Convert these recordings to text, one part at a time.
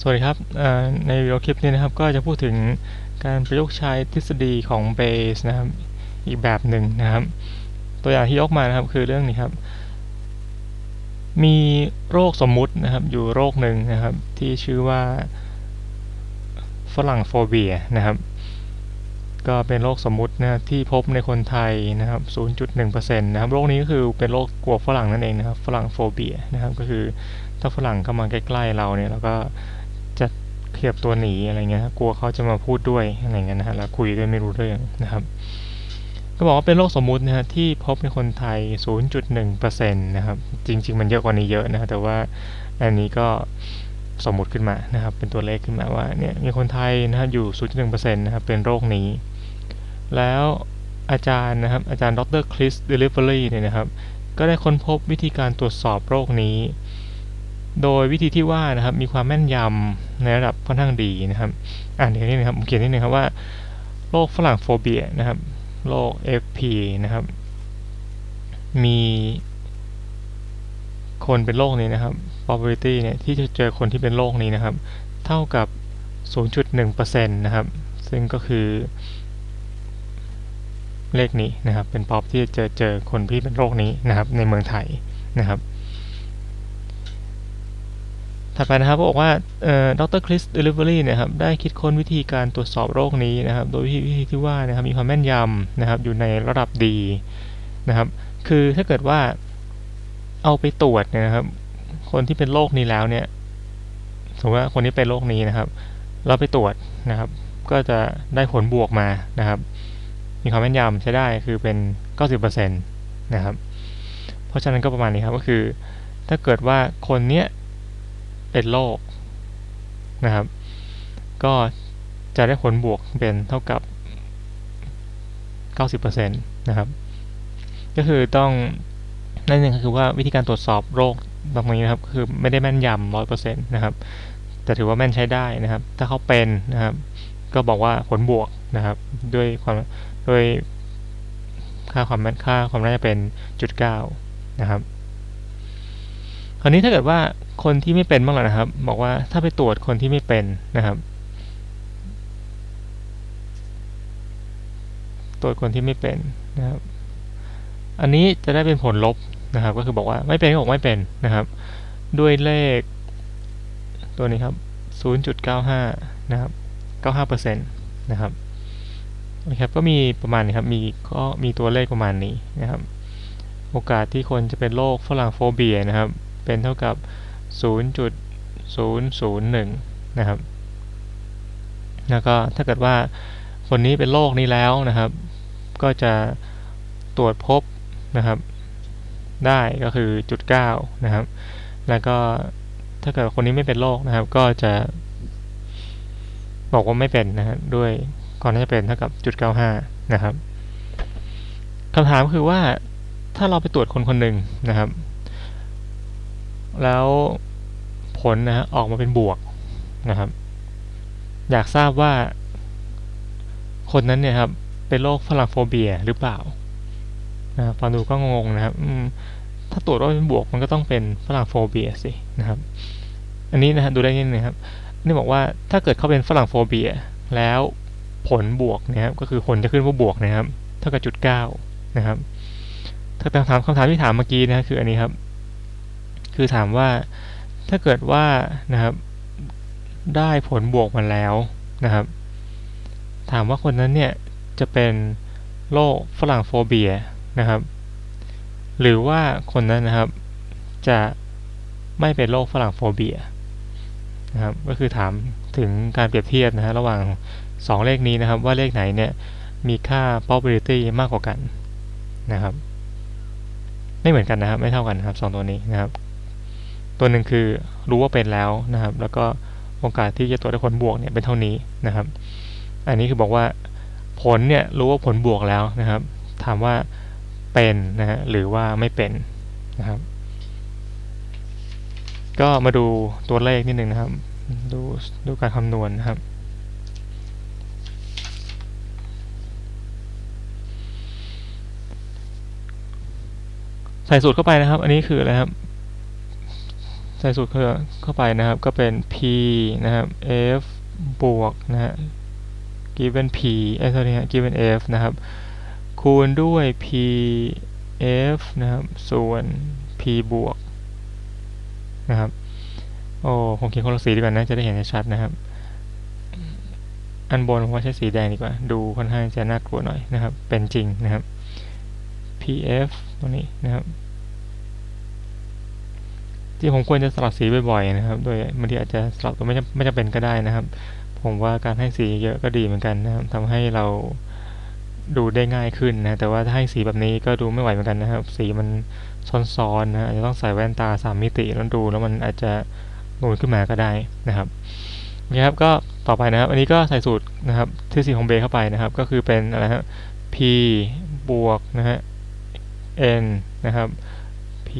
สวัสดีครับในวิดีโอคลิปนี้นะครับก็จะพูดถึงการประยุกต์ใช้ทฤษฎีของเบสนะครับอีกแบบหนึ่งนะครับ ตัวอย่างที่ยกมานะครับคือเรื่องนี้ครับ มีโรคสมมุตินะครับอยู่โรคหนึ่งนะครับ ที่ชื่อว่าฝรั่งโฟเบียนะครับ ก็เป็นโรคสมมุตินะที่พบในคนไทยนะครับ 0.1%นะครับโรคนี้ก็คือเป็นโรคกลัวฝรั่งนั่นเองนะครับฝรั่งโฟเบียนะครับก็คือถ้าฝรั่งเข้ามาใกล้ๆเราเนี่ยเราก็ เขียบตัวหนีอะไรเงี้ยกลัวเขาจะมาพูดด้วยอะไรเงี้ยนะฮะแล้วคุยด้วยไม่รู้เรื่องนะครับ ก็บอกว่าเป็นโรคสมมุตินะฮะที่พบในคนไทย 0.1%นะครับ จริง ๆ มันเยอะกว่านี้เยอะนะแต่ว่าอันนี้ก็สมมุติขึ้นมานะครับ เป็นตัวเลขขึ้นมาว่าเนี่ยมีคนไทยนะฮะอยู่ 0.1%นะครับเป็นโรคนี้ แล้วอาจารย์นะครับอาจารย์ดรคริสเดลิเวอรี่เนี่ยนะครับ ก็ได้ค้นพบวิธีการตรวจสอบโรคนี้ โดยวิธีที่ว่านะครับมีความแม่นยำในระดับค่อนข้างดีนะครับ อ่านนี้นะครับผมเขียนนิดนึงครับว่าโรคฝรั่งโฟเบียนะครับโรค FP นะครับ มีคนเป็นโรคนี้นะครับ probability เนี่ยที่จะเจอคนที่เป็นโรคนี้นะครับ เท่ากับ 0.1%นะครับ ซึ่งก็คือ เลขนี้นะครับ เป็น p อบที่จะเจอเจอคนที่เป็นโรคนี้นะครับ ในเมืองไทยนะครับ ถัดไปนะครับบอกว่าดรคริสเดลิเวอรี่เนี่ยครับได้คิดค้นวิธีการตรวจสอบโรคนี้นะครับ โดยวิธีที่ว่านะครับมีความแม่นยำนะครับอยู่ในระดับดีนะครับ คือถ้าเกิดว่าเอาไปตรวจนะครับ คนที่เป็นโรคนี้แล้วเนี่ยสมมติว่าคนนี้เป็นโรคนี้นะครับ เราไปตรวจนะครับ ก็จะได้ผลบวกมานะครับ มีความแม่นยำใช้ได้คือเป็น 90%นะครับ เพราะฉะนั้นก็ประมาณนี้ครับก็คือ ถ้าเกิดว่าคนเนี้ย เป็นโรคนะครับ ก็จะได้ผลบวกเป็นเท่ากับ 90%นะครับ ก็คือต้องนั่นเองคือว่าวิธีการตรวจสอบโรคแบบนี้นะครับ คือไม่ได้แม่นยำร้อยเปอร์เซ็นต์นะครับ แต่ถือว่าแม่นใช้ได้นะครับ ถ้าเขาเป็นนะครับ ก็บอกว่าผลบวกนะครับ ด้วยความด้วยค่าความแม่นค่าความน่าจะเป็นจุดเก้านะครับ คราวนี้ถ้าเกิดว่าคนที่ไม่เป็นบ้างล่ะนะครับ บอกว่าถ้าไปตรวจคนที่ไม่เป็นนะครับ ตรวจคนที่ไม่เป็นนะครับ อันนี้จะได้เป็นผลลบนะครับ ก็คือบอกว่าไม่เป็นก็บอกไม่เป็นนะครับ ด้วยเลข ตัวนี้ครับ 0.95 นะครับ 95%นะครับนะครับก็มีประมาณนี้ครับ มีก็มีตัวเลขประมาณนี้นะครับ โอกาสที่คนจะเป็นโรคฝรั่งโฟเบียนะครับ เป็นเท่ากับ 0.001 นะครับ แล้วก็ถ้าเกิดว่าคนนี้เป็นโรคนี้แล้วนะครับ ก็จะตรวจพบนะครับได้ก็คือจุด9นะครับ แล้วก็ถ้าเกิดคนนี้ไม่เป็นโรคนะครับ ก็จะ บอกว่าไม่เป็นนะฮะด้วยก่อนที่จะเป็นเท่ากับจุด95นะครับคำถามคือว่าถ้าเราไปตรวจคนคนหนึ่งนะครับ แล้วผลนะฮะออกมาเป็นบวกนะครับ อยากทราบว่า คนนั้นเนี่ยครับ เป็นโรคฝรั่งโฟเบียหรือเปล่านะฟังดูก็งงนะครับถ้าตรวจว่าเป็นบวกมันก็ต้องเป็นฝรั่งโฟเบียสินะครับ อันนี้นะฮะดูได้นิดนึงครับนี่บอกว่าถ้าเกิดเขาเป็นฝรั่งโฟเบียแล้วผลบวกนะครับก็คือผลจะขึ้นว่าบวกนะครับ เท่ากับจุดเก้านะครับถ้าคำถามคำถามที่ถามเมื่อกี้นะคืออันนี้ครับ คือถามว่าถ้าเกิดว่านะครับได้ผลบวกมาแล้วนะครับ ถามว่าคนนั้นเนี่ยจะเป็นโรคฝรั่งโฟเบียนะครับ หรือว่าคนนั้นนะครับจะไม่เป็นโรคฝรั่งโฟเบียนะครับก็คือถามถึงการเปรียบเทียบนะฮะระหว่าง 2 เลขนี้นะครับ ว่าเลขไหนเนี่ยมีค่า probability มากกว่ากันนะครับ ไม่เหมือนกันนะครับ ไม่เท่ากันครับสตัวนี้นะครับ ตัวหนึ่งคือรู้ว่าเป็นแล้วนะครับ แล้วก็โอกาสที่จะตรวจได้ผลบวกเนี่ยเป็นเท่านี้นะครับ อันนี้คือบอกว่าผลเนี่ยรู้ว่าผลบวกแล้วนะครับ ถามว่าเป็นนะฮะหรือว่าไม่เป็นนะครับ ก็มาดูตัวเลขนิดนึงนะครับ ดูดูการคำนวณนะครับใส่สูตรเข้าไปนะครับ อันนี้คืออะไรครับ ใส่สูตรเข้าไปนะครับก็เป็น p นะครับ f บวกนะฮะ given p เอ้ย sorry ฮะ given f นะครับ คูณด้วย p f นะครับ ส่วน p บวกนะครับ โอ้ผมเขียนคนละสีดีกว่านะ จะได้เห็นชัดนะครับ อันบนผมว่าใช้สีแดงดีกว่า ดูค่อนข้างจะน่ากลัวหน่อยนะครับ เป็นจริงนะครับ pf ตรงนี้นะครับ ที่ผมควรจะสลับสีบ่อยๆนะครับ โดยบางทีอาจจะสลับตัวไม่ไม่จำเป็นก็ได้นะครับ ผมว่าการให้สีเยอะก็ดีเหมือนกันนะครับทำให้เราดูได้ง่ายขึ้นนะแต่ว่าถ้าให้สีแบบนี้ก็ดูไม่ไหวเหมือนกันนะครับ สีมันซ้อนๆนะอาจจะต้องใส่แว่นตาสามมิติแล้วดูแล้วมันอาจจะนูนขึ้นมาก็ได้นะครับนี่ครับก็ต่อไปนะครับ อันนี้ก็ใส่สูตรนะครับทฤษฎีของเบเข้าไปนะครับ ก็คือเป็นอะไรครับ p บวกนะฮะ n นะครับ p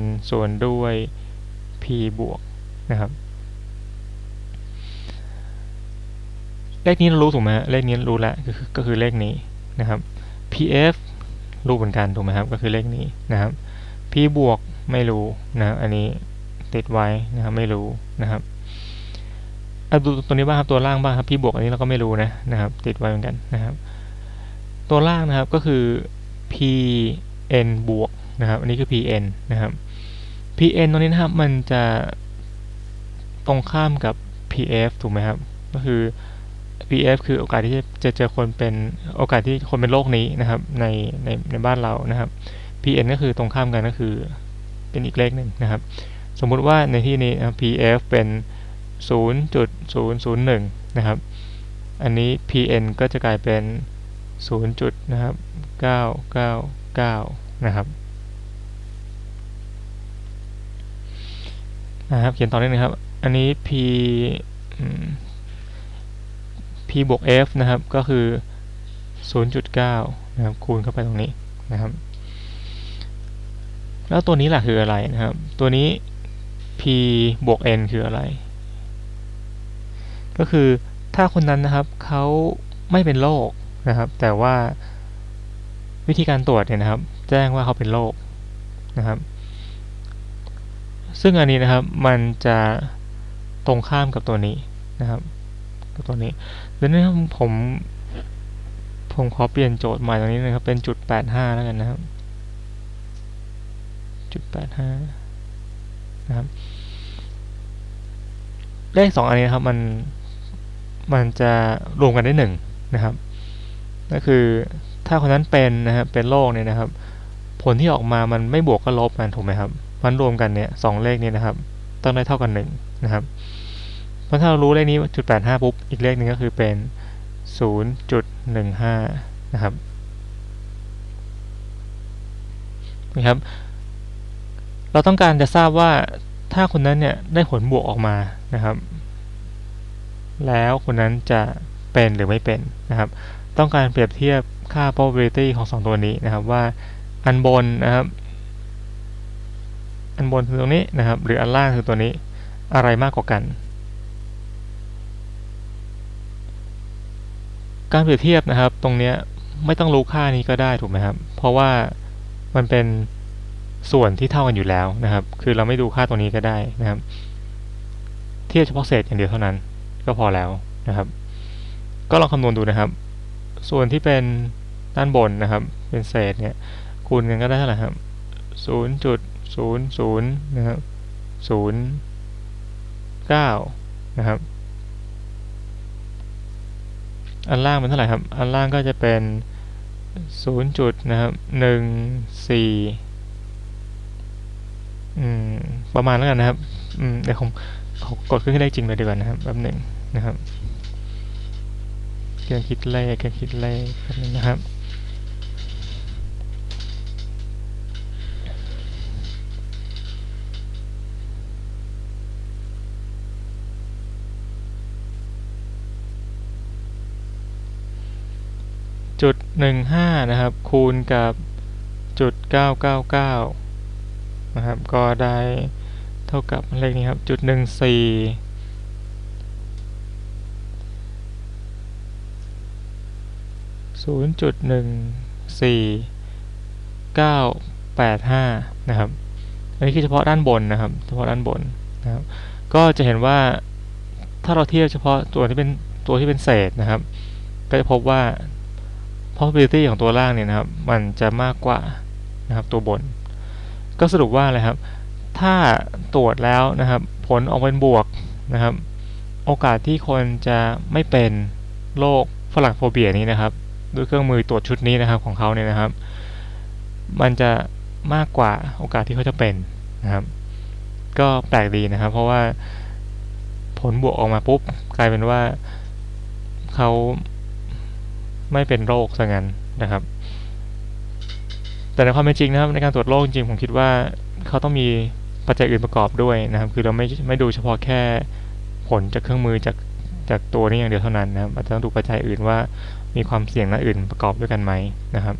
n ส่วนด้วย p บวกนะครับ เลขนี้เรารู้ถูกไหมเลขนี้รู้แล้วก็คือก็คือเลขนี้นะครับ pf รู้เหมือนกันถูกไหมครับก็คือเลขนี้นะครับ p บวกไม่รู้นะอันนี้ติดไว้นะครับไม่รู้นะครับเอาดูตัวนี้บ้างครับตัวล่างบ้างครับ p บวกอันนี้เราก็ไม่รู้นะนะครับ ติดไว้เหมือนกันนะครับ ตัวล่างนะครับก็คือ pn บวก นะครับ อันนี้คือ pn นะครับ pn ตรงนี้นะครับมันจะตรงข้ามกับ pf ถูกไหมครับ ก็คือ pf คือโอกาสที่จะเจอคนเป็นโอกาสที่คนเป็นโรคนี้นะครับในในในบ้านเรานะครับ pn ก็คือตรงข้ามกันก็คือเป็นอีกเลขหนึ่งนะครับ สมมุติว่าในที่นี้ pf เป็น 0.001 นะครับ อันนี้ pn ก็จะกลายเป็น 0. จุดนะครับ999 นะครับ นะครับเขียนต่อนิดนึงครับ อันนี้ p p บวก f นะครับ ก็คือ 0.9 นะครับ คูณเข้าไปตรงนี้นะครับ แล้วตัวนี้แหละคืออะไรนะครับ ตัวนี้ p บวก n คืออะไร ก็คือถ้าคนนั้นนะครับเขาไม่เป็นโรคนะครับ แต่ว่าวิธีการตรวจเนี่ยนะครับ แจ้งว่าเขาเป็นโรคนะครับ ซึ่งอันนี้นะครับมันจะตรงข้ามกับตัวนี้นะครับกับตัวนี้ดังนั้นผมผมขอเปลี่ยนโจทย์ใหม่ตรงนี้นะครับ เป็นจุดแปดห้าแล้วกันนะครับ จุดแปดห้านะครับ เลขสองอันนี้นะครับ มัน มันจะรวมกันได้หนึ่งนะครับ ก็คือถ้าคนนั้นเป็นนะครับ เป็นโรคเนี่ยนะครับ ผลที่ออกมามันไม่บวกก็ลบกันถูกไหมครับ มันรวมกันเนี่ยสองเลขนี้นะครับ ต้องได้เท่ากันหนึ่งนะครับ เพราะถ้าเรารู้เลขนี้จุดแปดห้าปุ๊บ อีกเลขหนึ่งก็คือเป็นศูนย์จุดหนึ่งห้านะครับนะครับ เราต้องการจะทราบว่าถ้าคนนั้นเนี่ยได้ผลบวกออกมานะครับ แล้วคนนั้นจะเป็นหรือไม่เป็นนะครับ ต้องการเปรียบเทียบค่า probability ของ 2 ตัวนี้นะครับว่าอันบนนะครับ อันบนคือตรงนี้นะครับ หรืออันล่างคือตัวนี้อะไรมากกว่ากัน การเปรียบเทียบนะครับ ตรงนี้ไม่ต้องรู้ค่านี้ก็ได้ถูกไหมครับ เพราะว่ามันเป็นส่วนที่เท่ากันอยู่แล้วนะครับ คือเราไม่ดูค่าตรงนี้ก็ได้นะครับ เทียบเฉพาะเศษอย่างเดียวเท่านั้น ก็พอแล้วนะครับ ก็ลองคำนวณดูนะครับ ส่วนที่เป็นด้านบนนะครับ เป็นเศษเนี่ยคูณกันก็ได้เท่าไหร่ครับศูนย์จุด ศูนย์ศูนย์นะครับศูนย์เก้านะครับ อันล่างเป็นเท่าไหร่ครับ อันล่างก็จะเป็นศูนย์จุดนะครับหนึ่งสี่ประมาณแล้วกันนะครับเดี๋ยวผมกดขึ้นให้ได้จริงเลยดีกว่านะครับแป๊บหนึ่งนะครับ เครื่องคิดเลขเครื่องคิดเลขแป๊บนึงนะครับ จุดหนึ่งห้านะครับ คูณกับจุดเก้าเก้าเก้านะครับ ก็ได้เท่ากับเลขนี้ครับจุดหนึ่งสี่ศูนย์จุดหนึ่งสี่เก้าแปดห้านะครับ อันนี้คือเฉพาะด้านบนนะครับ เฉพาะด้านบนนะครับ ก็จะเห็นว่าถ้าเราเทียบเฉพาะตัวที่เป็นตัวที่เป็นเศษนะครับ ก็จะพบว่า probability ของตัวล่างเนี่ยนะครับมันจะมากกว่านะครับตัวบน ก็สรุปว่าอะไรครับ ถ้าตรวจแล้วนะครับผลออกเป็นบวกนะครับ โอกาสที่คนจะไม่เป็นโรคฝรั่งโฟเบียนี้นะครับ ด้วยเครื่องมือตรวจชุดนี้นะครับของเขาเนี่ยนะครับ มันจะมากกว่าโอกาสที่เขาจะเป็นนะครับ ก็แปลกดีนะครับ เพราะว่าผลบวกออกมาปุ๊บกลายเป็นว่าเขา ไม่เป็นโรคซะงั้นนะครับ แต่ในความเป็นจริงนะครับในการตรวจโรคจริงผมคิดว่าเขาต้องมีปัจจัยอื่นประกอบด้วยนะครับ คือเราไม่ไม่ดูเฉพาะแค่ผลจากเครื่องมือจากจากตัวนี้อย่างเดียวเท่านั้นนะครับอาจจะต้องดูปัจจัยอื่นว่ามีความเสี่ยงด้านอื่นประกอบด้วยกันไหมนะครับ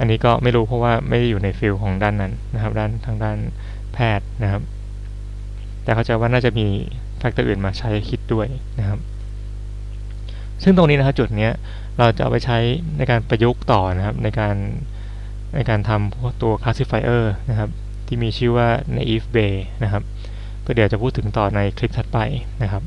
อันนี้ก็ไม่รู้เพราะว่าไม่ได้อยู่ในฟิลของด้านนั้นนะครับ ด้านทางด้านแพทย์นะครับ แต่เขาใจว่าน่าจะมีแฟกเตอร์อื่นมาใช้คิดด้วยนะครับ ซึ่งตรงนี้นะครับจุดนี้เราจะเอาไปใช้ในการประยุกต์ต่อนะครับในการในการทำตัว classifier นะครับที่มีชื่อว่า naive bay นะครับก็เดี๋ยวจะพูดถึงต่อในคลิปถัดไปนะครับ